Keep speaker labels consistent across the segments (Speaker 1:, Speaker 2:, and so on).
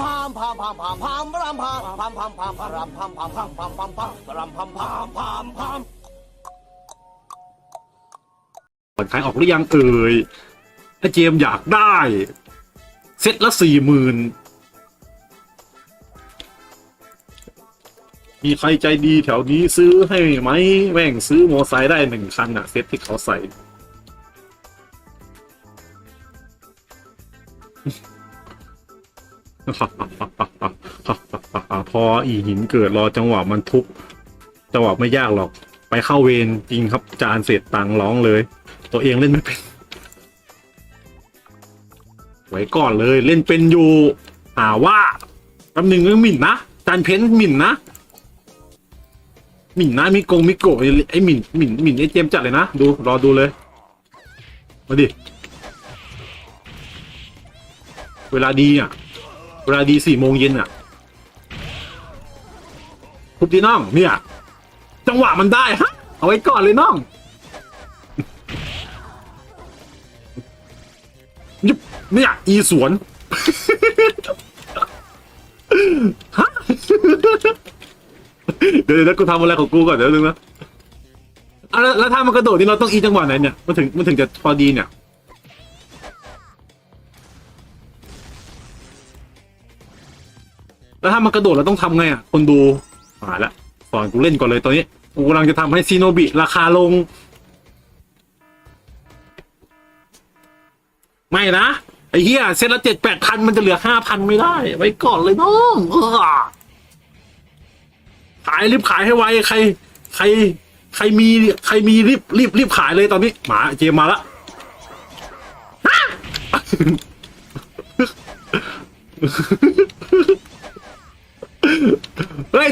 Speaker 1: พามพามพามพามพามรำพามพามพามพามพามรำพามพามพามพามพามพามพามพามพามพาม
Speaker 2: ผ่อนขายออกหรือยังเอ่ยถ้าเจมอยากได้ เซตละสี่หมื่นมีใครใจดีแถวนี้ซื้อให้ไหมแม่งซื้อมอไซค์ได้หนึ่งคันอะเซตที่เขาใส่ พออีหินเกิดรอจังหวะมันทุบจังหวะไม่ยากหรอก ไปเข้าเวรจริงครับจานเสร็จตังร้องเลย ตัวเองเล่นไม่เป็น ไว้ก่อนเลยเล่นเป็นอยู่หาว่าแป๊บหนึ่งเรื่องหมิ่นนะจานเพ้นหมิ่นนะหมิ่นนะมิโกงมิโกไอ้หมิ่นหมิ่นหมิ่นไอ้เจมจัดเลยนะดูรอดูเลยมาดิเวลาดีอะ เวลาดีสี่โมงเย็นอะทุบที่น้องเนี่ยจังหวะมันได้ฮะ เอาไว้ก่อนเลยน้องยุบเนี่ยอีสวนฮะเดี๋ยวเดี๋ยวกูทำอะไรของกูก่อนเดี๋ยวนึงนะอะแล้วแล้วถ้ามันกระโดดนี่เราต้องอีจังหวะไหนเนี่ยมันถึงมันถึงจะพอดีเนี่ย แล้วถ้ามันกระโดดเราต้องทำไงอะคนดูมาละสอนกูเล่นก่อนเลยตอนนี้กูกำลังจะทำให้ซีโนบิราคาลง ไม่นะไอ้เหี้ยเซตละเจ็ดแปดพันมันจะเหลือห้าพันไม่ได้ ไว้ก่อนเลยน้องขายรีบขายให้ไวใคร ใคร ใครมีใครมีรีบรีบรีบขายเลยตอนนี้หมาเจมมาละฮะ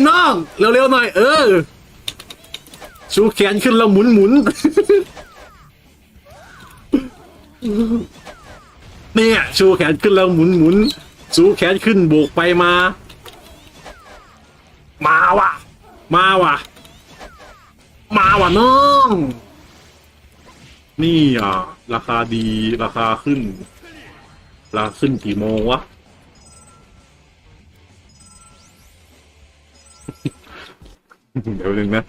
Speaker 2: น้องเร็วๆหน่อย เออ ชูแขนขึ้นแล้วหมุนหมุนเนี่ยชูแขนขึ้นแล้วหมุนหมุนชูแขนขึ้นโบกไปมา มาว่ะ มาว่ะ มาว่ะน้อง นี่อะ ราคาดีราคาขึ้น ราคาขึ้นกี่โมงวะ เดี๋ยวนึงนะ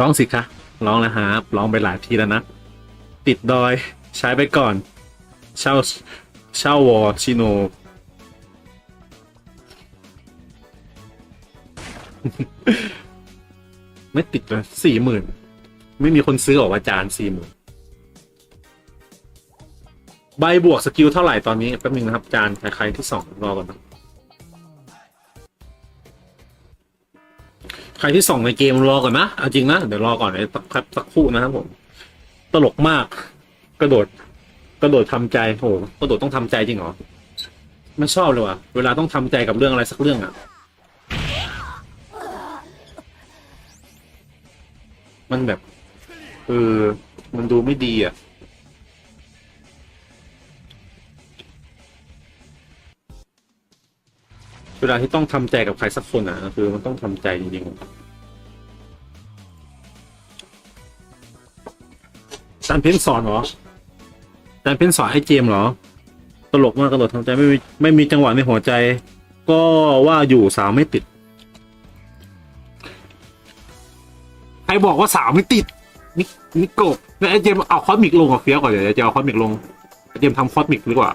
Speaker 2: ร้องสิคะร้องแล้วฮะร้องไปหลายทีแล้วนะ ติดดอยใช้ไปก่อน เช่าเช่าวอชิโนไม่ติดเลยสี่หมื่นไม่มีคนซื้อออกอาจารย์สี่หมื่นใบบวกสกิลเท่าไหร่ตอนนี้แป๊บนึงนะครับอาจารย์ใครที่สองรอก่อนนะ ครที่ส่องในเกมรอก่อนนะเอาจริงนะเดี๋ยวรอก่อนเดี๋ยวสักครับสักครู่นะครับผม ตลกมาก กระโดด กระโดดทำใจโหกระโดดต้องทำใจจริงเหรอไม่ชอบเลยว่ะเวลาต้องทำใจกับเรื่องอะไรสักเรื่องอะ มันแบบเออมันดูไม่ดีอะ เวลาที่ต้องทำใจกับใครสักคนอะคือมันต้องทำใจจริงๆจานเพ้นสอนเหรอจานเพ้นสอนให้เจมส์เหรอ ตลกมากกระโดดทำใจไม่มีไม่มีจังหวะในหัวใจ ก็ว่าอยู่สาวไม่ติด ใครบอกว่าสาวไม่ติดนินิโกะแล้วไอ้เจมส์เอาคอสมิกลงกับเฟียก่อนเดี๋ยวจะเอาคอสมิกลงไอ้เจมส์ทำคอสมิกดีกว่า